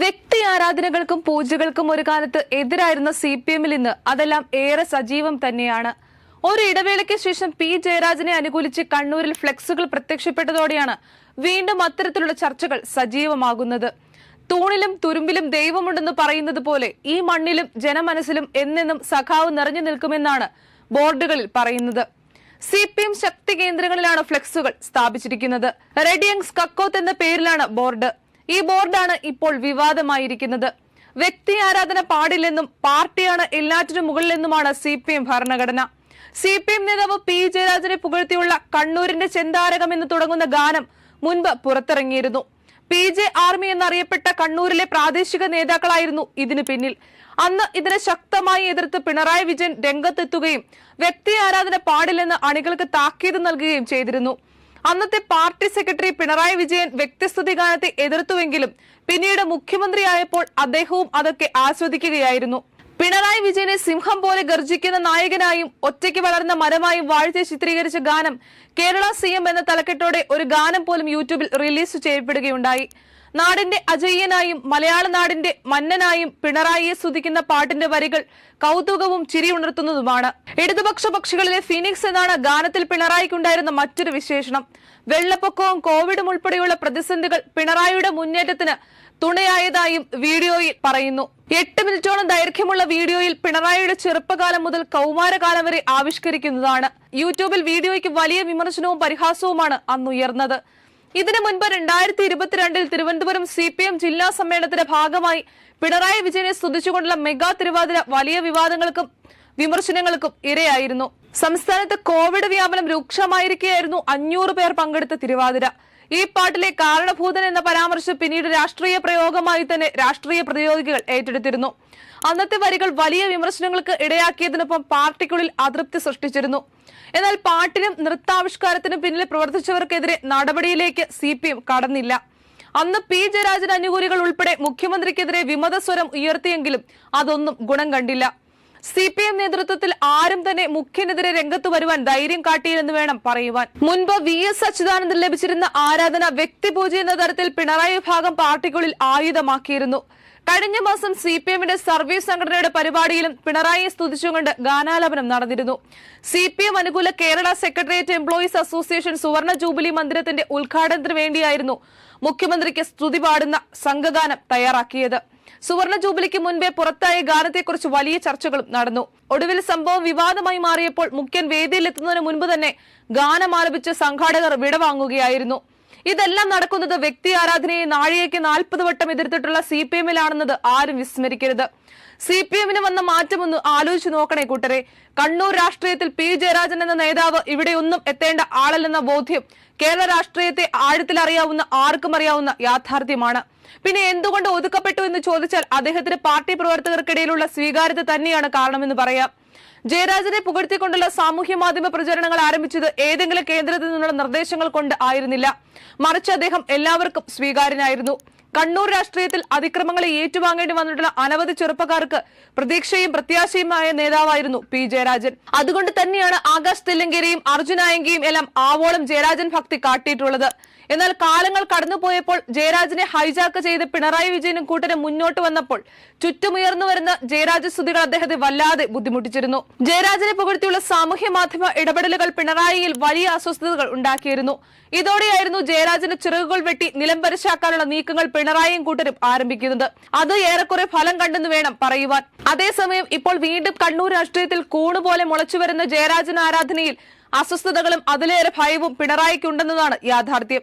വ്യക്തി ആരാധനകൾക്കും പൂജകൾക്കും ഒരു കാലത്ത് എതിരായിരുന്ന സി പി എമ്മിൽ ഇന്ന് അതെല്ലാം ഏറെ സജീവം തന്നെയാണ്. ഒരു ഇടവേളയ്ക്ക് ശേഷം പി ജയരാജനെ അനുകൂലിച്ച് കണ്ണൂരിൽ ഫ്ലെക്സുകൾ പ്രത്യക്ഷപ്പെട്ടതോടെയാണ് വീണ്ടും അത്തരത്തിലുള്ള ചർച്ചകൾ സജീവമാകുന്നത്. തൂണിലും തുരുമ്പിലും ദൈവമുണ്ടെന്ന് പറയുന്നത് പോലെ ഈ മണ്ണിലും ജനമനസ്സിലും എന്നെന്നും സഖാവ് നിറഞ്ഞു നിൽക്കുമെന്നാണ് ബോർഡുകളിൽ പറയുന്നത്. സി പി എം ശക്തി കേന്ദ്രങ്ങളിലാണ് ഫ്ലെക്സുകൾ സ്ഥാപിച്ചിരിക്കുന്നത്. റെഡിയങ്സ് കക്കോത്ത് എന്ന പേരിലാണ് ബോർഡ്. ഈ ബോർഡാണ് ഇപ്പോൾ വിവാദമായിരിക്കുന്നത്. വ്യക്തി ആരാധന പാടില്ലെന്നും പാർട്ടിയാണ് എല്ലാറ്റിനും മുകളിലെന്നുമാണ് സി പി എം ഭരണഘടന. സി പി എം നേതാവ് പി ജയരാജനെ പുകഴ്ത്തിയുള്ള കണ്ണൂരിന്റെ ചെന്താരകം എന്ന് തുടങ്ങുന്ന ഗാനം മുൻപ് പുറത്തിറങ്ങിയിരുന്നു. പി ജെ ആർമി എന്നറിയപ്പെട്ട കണ്ണൂരിലെ പ്രാദേശിക നേതാക്കളായിരുന്നു ഇതിനു പിന്നിൽ. അന്ന് ഇതിനെ ശക്തമായി എതിർത്ത് പിണറായി വിജയൻ രംഗത്തെത്തുകയും വ്യക്തി ആരാധന പാടില്ലെന്ന് അണികൾക്ക് താക്കീത് നൽകുകയും ചെയ്തിരുന്നു. അന്നത്തെ പാർട്ടി സെക്രട്ടറി പിണറായി വിജയൻ വ്യക്തിസ്തുതി ഗാനത്തെ എതിർത്തുവെങ്കിലും പിന്നീട് മുഖ്യമന്ത്രിയായപ്പോൾ അദ്ദേഹവും അതൊക്കെ ആസ്വദിക്കുകയായിരുന്നു പിണറായി വിജയനെ സിംഹം പോലെ ഗർജിക്കുന്ന നായകനായും ഒറ്റയ്ക്ക് വളർന്ന മരമായും വാഴ്ത്തി ചിത്രീകരിച്ച ഗാനം കേരള സി എന്ന തലക്കെട്ടോടെ ഒരു ഗാനം പോലും യൂട്യൂബിൽ റിലീസ് ചെയ്യപ്പെടുകയുണ്ടായി. നാടിന്റെ അജയ്യനായും മലയാള നാടിന്റെ മന്നനായും പിണറായിയെ സ്തുതിക്കുന്ന പാട്ടിന്റെ വരികൾ കൗതുകവും ചിരിയുണർത്തുന്നതുമാണ് ഇടതുപക്ഷ പക്ഷികളിലെ ഫീനിക്സ് എന്നാണ് ഗാനത്തിൽ പിണറായിക്കുണ്ടായിരുന്ന മറ്റൊരു വിശേഷണം. വെള്ളപ്പൊക്കവും കോവിഡും ഉൾപ്പെടെയുള്ള പ്രതിസന്ധികൾ പിണറായിയുടെ മുന്നേറ്റത്തിന് തുണയായതായും വീഡിയോയിൽ പറയുന്നു. എട്ട് മിനിറ്റോളം ദൈർഘ്യമുള്ള വീഡിയോയിൽ പിണറായിയുടെ ചെറുപ്പകാലം മുതൽ കൗമാരകാലം വരെ ആവിഷ്കരിക്കുന്നതാണ്. യൂട്യൂബിൽ വീഡിയോയ്ക്ക് വലിയ വിമർശനവും പരിഹാസവുമാണ് അന്നുയർന്നത്. ഇതിനു മുൻപ് രണ്ടായിരത്തി ഇരുപത്തിരണ്ടിൽ തിരുവനന്തപുരം സി പി എം ജില്ലാ സമ്മേളനത്തിന്റെ ഭാഗമായി പിണറായി വിജയനെ സ്തുതിച്ചുകൊണ്ടുള്ള മെഗാ തിരുവാതിര വലിയ വിവാദങ്ങൾക്കും വിമർശനങ്ങൾക്കും ഇരയായിരുന്നു. സംസ്ഥാനത്ത് കോവിഡ് വ്യാപനം രൂക്ഷമായിരിക്കെയായിരുന്നു അഞ്ഞൂറ് പേർ പങ്കെടുത്ത തിരുവാതിര. ഈ പാട്ടിലെ കാരണഭൂതൻ എന്ന പരാമർശം പിന്നീട് രാഷ്ട്രീയ പ്രയോഗമായി തന്നെ രാഷ്ട്രീയ പ്രതിയോഗികൾ ഏറ്റെടുത്തിരുന്നു. അന്നത്തെ വരികൾ വലിയ വിമർശനങ്ങൾക്ക് ഇടയാക്കിയതിനൊപ്പം പാർട്ടിക്കുള്ളിൽ അതൃപ്തി സൃഷ്ടിച്ചിരുന്നു. എന്നാൽ പാട്ടിനും നൃത്താവിഷ്കാരത്തിനും പിന്നിൽ പ്രവർത്തിച്ചവർക്കെതിരെ നടപടിയിലേക്ക് സി കടന്നില്ല. അന്ന് പി ജയരാജൻ അനുകൂലികൾ ഉൾപ്പെടെ മുഖ്യമന്ത്രിക്കെതിരെ വിമതസ്വരം ഉയർത്തിയെങ്കിലും അതൊന്നും ഗുണം കണ്ടില്ല. സി പി എം നേതൃത്വത്തിൽ ആരും തന്നെ മുഖ്യനെതിരെ രംഗത്ത് വരുവാൻ ധൈര്യം കാട്ടിയില്ലെന്ന് വേണം പറയുവാൻ. മുൻപ് വി എസ് അച്യുതാനന്ദൻ ലഭിച്ചിരുന്ന ആരാധന വ്യക്തിപൂജ എന്ന തരത്തിൽ പിണറായി വിഭാഗം പാർട്ടിക്കുള്ളിൽ ആയുധമാക്കിയിരുന്നു. കഴിഞ്ഞ മാസം സി പി എമ്മിന്റെ സർവീസ് സംഘടനയുടെ പരിപാടിയിലും പിണറായിയെ സ്തുതിച്ചുകൊണ്ട് ഗാനാലാപനം നടന്നിരുന്നു. സി പി എം അനുകൂല കേരള സെക്രട്ടേറിയറ്റ് എംപ്ലോയീസ് അസോസിയേഷൻ സുവർണ ജൂബിലി മന്ദിരത്തിന്റെ ഉദ്ഘാടനത്തിന് വേണ്ടിയായിരുന്നു മുഖ്യമന്ത്രിക്ക് സ്തുതി പാടുന്ന സംഘഗാനം തയ്യാറാക്കിയത്. സുവർണ ജൂബിലിക്ക് മുൻപേ പുറത്തായ ഗാനത്തെക്കുറിച്ച് വലിയ ചർച്ചകളും നടന്നു. ഒടുവിൽ സംഭവം വിവാദമായി മാറിയപ്പോൾ മുഖ്യൻ വേദിയിലെത്തുന്നതിന് മുൻപ് തന്നെ ഗാനം ആലപിച്ച് സംഘാടകർ വിടവാങ്ങുകയായിരുന്നു. ഇതെല്ലാം നടക്കുന്നത് വ്യക്തി ആരാധനയെ നാഴികയ്ക്ക് നാൽപ്പത് വട്ടം എതിർത്തിട്ടുള്ള സി പി എമ്മിലാണെന്നത് ആരും വിസ്മരിക്കരുത്. സി പി എമ്മിന് വന്ന മാറ്റമൊന്ന് ആലോചിച്ചു നോക്കണേ കൂട്ടരെ. കണ്ണൂർ രാഷ്ട്രീയത്തിൽ പി ജയരാജൻ എന്ന നേതാവ് ഇവിടെയൊന്നും എത്തേണ്ട ആളല്ലെന്ന ബോധ്യം കേരള രാഷ്ട്രീയത്തെ ആഴത്തിൽ അറിയാവുന്ന ആർക്കും അറിയാവുന്ന യാഥാർത്ഥ്യമാണ്. പിന്നെ എന്തുകൊണ്ട് ഒതുക്കപ്പെട്ടു എന്ന് ചോദിച്ചാൽ അദ്ദേഹത്തിന് പാർട്ടി പ്രവർത്തകർക്കിടയിലുള്ള സ്വീകാര്യത തന്നെയാണ് കാരണമെന്ന് പറയാം. ജയരാജനെ പുകഴ്ത്തിക്കൊണ്ടുള്ള സാമൂഹ്യ മാധ്യമ പ്രചരണങ്ങൾ ആരംഭിച്ചത് ഏതെങ്കിലും കേന്ദ്രത്തിൽ നിന്നുള്ള നിർദ്ദേശങ്ങൾ കൊണ്ട് ആയിരുന്നില്ല. മറിച്ച് അദ്ദേഹം എല്ലാവർക്കും സ്വീകാര്യനായിരുന്നു. കണ്ണൂർ രാഷ്ട്രീയത്തിൽ അതിക്രമങ്ങളെ ഏറ്റുവാങ്ങേണ്ടി വന്നിട്ടുള്ള അനവധി ചെറുപ്പക്കാർക്ക് പ്രതീക്ഷയും പ്രത്യാശയുമായ നേതാവായിരുന്നു പി ജയരാജൻ. അതുകൊണ്ട് തന്നെയാണ് ആകാശ് തെല്ലങ്കേരിയും അർജുനായങ്കയും എല്ലാം ആവോളം ജയരാജൻ ഭക്തി കാട്ടിയിട്ടുള്ളത്. എന്നാൽ കാലങ്ങൾ കടന്നുപോയപ്പോൾ ജയരാജിനെ ഹൈജാക്ക് ചെയ്ത് പിണറായി വിജയനും കൂട്ടരും മുന്നോട്ട് വന്നപ്പോൾ ചുറ്റുമുയർന്നു വരുന്ന ജയരാജ സ്തുതികൾ അദ്ദേഹത്തെ വല്ലാതെ ബുദ്ധിമുട്ടിച്ചിരുന്നു. ജയരാജനെ പുകഴ്ത്തിയുള്ള സാമൂഹ്യ മാധ്യമ ഇടപെടലുകൾ പിണറായിയിൽ വലിയ അസ്വസ്ഥതകൾ ഉണ്ടാക്കിയിരുന്നു. ഇതോടെയായിരുന്നു ജയരാജിന് ചിറകുകൾ വെട്ടി നിലംപരിശാക്കാനുള്ള നീക്കങ്ങൾ പിണറായിയും കൂട്ടരും ആരംഭിക്കുന്നത്. അത് ഏറെക്കുറെ ഫലം കണ്ടെന്ന് വേണം പറയുവാൻ. അതേസമയം ഇപ്പോൾ വീണ്ടും കണ്ണൂർ രാഷ്ട്രീയത്തിൽ കൂണുപോലെ മുളച്ചു വരുന്ന ജയരാജൻ ആരാധനയിൽ അസ്വസ്ഥതകളും അതിലേറെ ഭയവും പിണറായിക്കുണ്ടെന്നതാണ് യാഥാർത്ഥ്യം.